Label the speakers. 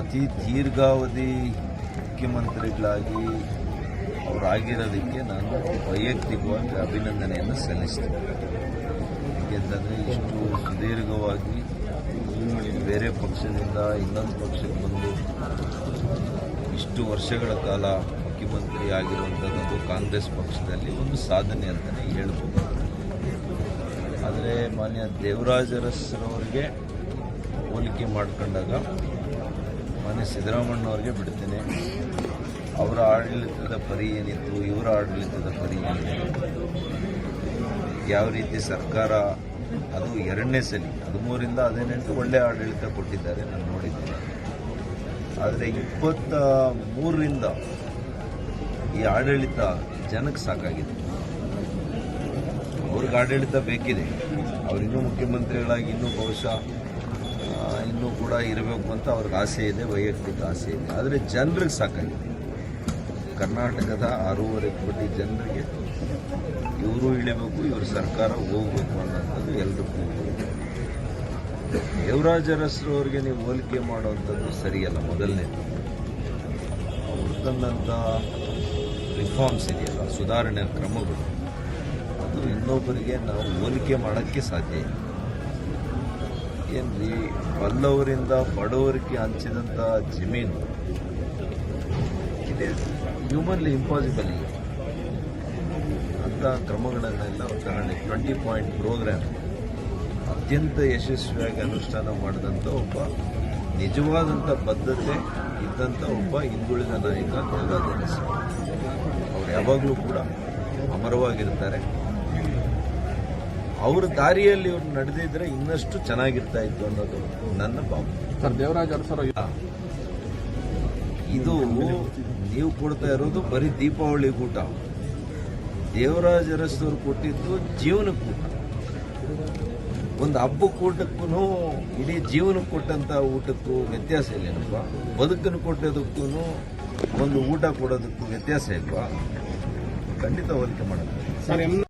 Speaker 1: ಅತಿ ದೀರ್ಘಾವಧಿ ಮುಖ್ಯಮಂತ್ರಿಗಳಾಗಿ ಅವರಾಗಿರೋದಕ್ಕೆ ನಾನು ವೈಯಕ್ತಿಕವಾಗಿ ಅಭಿನಂದನೆಯನ್ನು ಸಲ್ಲಿಸ್ತೇನೆ. ಏಕೆಂತಂದರೆ ಇಷ್ಟು ಸುದೀರ್ಘವಾಗಿ ಬೇರೆ ಪಕ್ಷದಿಂದ ಇನ್ನೊಂದು ಪಕ್ಷಕ್ಕೆ ಬಂದು ಇಷ್ಟು ವರ್ಷಗಳ ಕಾಲ ಮುಖ್ಯಮಂತ್ರಿ ಆಗಿರುವಂಥದ್ದು ಕಾಂಗ್ರೆಸ್ ಪಕ್ಷದಲ್ಲಿ ಒಂದು ಸಾಧನೆ ಅಂತಲೇ ಹೇಳ್ಬೋದು. ಆದರೆ ಮಾನ್ಯ ದೇವರಾಜರಸ್ರವರಿಗೆ ಹೋಲಿಕೆ ಮಾಡ್ಕೊಂಡಾಗ ಮಾನ್ಯ ಸಿದ್ದರಾಮಣ್ಣವ್ರಿಗೆ ಬಿಡ್ತೇನೆ. ಅವರ ಆಡಳಿತದ ಪರಿ ಏನಿತ್ತು, ಇವರ ಆಡಳಿತದ ಪರಿ ಏನಿತ್ತು, ಯಾವ ರೀತಿ ಸರ್ಕಾರ, ಅದು ಎರಡನೇ ಸಲ, ಹದಿಮೂರಿಂದ ಹದಿನೆಂಟು ಒಳ್ಳೆ ಆಡಳಿತ ಕೊಟ್ಟಿದ್ದಾರೆ ನಾನು ನೋಡಿದ್ದೇನೆ. ಆದರೆ ಇಪ್ಪತ್ತ ಮೂರರಿಂದ ಈ ಆಡಳಿತ ಜನಕ್ಕೆ ಸಾಕಾಗಿದೆ. ಅವ್ರಿಗೆ ಆಡಳಿತ ಬೇಕಿದೆ. ಅವರಿನ್ನೂ ಮುಖ್ಯಮಂತ್ರಿಗಳಾಗಿ, ಇನ್ನೂ ಬಹುಶಃ ಇರಬೇಕು ಅಂತ ಅವ್ರಿಗೆ ಆಸೆ ಇದೆ, ವೈಯಕ್ತಿಕ ಆಸೆ ಇದೆ. ಆದರೆ ಜನರಿಗೆ ಸಾಕಾಗಿದೆ. ಕರ್ನಾಟಕದ ಆರೂವರೆ ಕೋಟಿ ಜನರಿಗೆ ಇವರು ಇಳಿಬೇಕು, ಇವ್ರ ಸರ್ಕಾರ ಹೋಗ್ಬೇಕು ಅನ್ನೋಂಥದ್ದು ಎಲ್ರಿಗೂ ದೇವರಾಜ ಅರಸರು ಅವ್ರಿಗೆ ನೀವು ಹೋಲಿಕೆ ಮಾಡುವಂಥದ್ದು ಸರಿಯಲ್ಲ, ಮೊದಲನೇ ಅವ್ರು ತಂದಂಥ ರಿಫಾರ್ಮ್ಸ್ ಇದೆಯಲ್ಲ ಸುಧಾರಣೆ ಕ್ರಮಗಳು. ಅದು ಇನ್ನೊಬ್ಬರಿಗೆ ನಾವು ಹೋಲಿಕೆ ಮಾಡೋಕ್ಕೆ ಸಾಧ್ಯ ಇಲ್ಲ. ಏನ್ರಿ? ಬಲ್ಲವರಿಂದ ಬಡವರಿಗೆ ಹಂಚಿದಂಥ ಜಮೀನು. ಇದೆ. ಹ್ಯೂಮನ್ಲಿ ಇಂಪಾಸಿಬಲ್ ಅಂತ ಕ್ರಮಗಳನ್ನೆಲ್ಲ ತಗೊಂಡು ಟ್ವೆಂಟಿ ಪಾಯಿಂಟ್ ಪ್ರೋಗ್ರಾಮ್ ಅತ್ಯಂತ ಯಶಸ್ವಿಯಾಗಿ ಅನುಷ್ಠಾನ ಮಾಡಿದಂಥ ಒಬ್ಬ ನಿಜವಾದಂಥ ಬದ್ಧತೆ ಇದ್ದಂಥ ಒಬ್ಬ ಹಿಂದುಳಿದ ನಾಯಕ ದೇವರಾಜ ಅವರು ಯಾವಾಗಲೂ ಕೂಡ ಅಮರವಾಗಿರ್ತಾರೆ. ಅವ್ರ ದಾರಿಯಲ್ಲಿ ಇವ್ರು ನಡೆದಿದ್ರೆ ಇನ್ನಷ್ಟು ಚೆನ್ನಾಗಿರ್ತಾ ಇತ್ತು ಅನ್ನೋದು ನನ್ನ ಭಾವನೆ.
Speaker 2: ಸರ್ ದೇವರಾಜ್ ಅರಸರ
Speaker 1: ಇದು ನೀವು ಕೊಡ್ತಾ ಇರೋದು ಬರೀ ದೀಪಾವಳಿ ಊಟ. ದೇವರಾಜ ಅರಸದವ್ರು ಕೊಟ್ಟಿದ್ದು ಜೀವನಕ್ಕೆ ಊಟ. ಒಂದು ಹಬ್ಬಕ್ಕೂಟಕ್ಕೂ ಇಡೀ ಜೀವನಕ್ಕೆ ಕೊಟ್ಟಂತ ಊಟಕ್ಕೂ ವ್ಯತ್ಯಾಸ ಇಲ್ಲೇನಪ್ಪ? ಬದುಕನ್ನು ಕೊಟ್ಟದಕ್ಕೂ ಒಂದು ಊಟ ಕೊಡೋದಕ್ಕೂ ವ್ಯತ್ಯಾಸ ಇಲ್ವಾ? ಖಂಡಿತ ಹೋಲಿಕೆ ಮಾಡೋದು.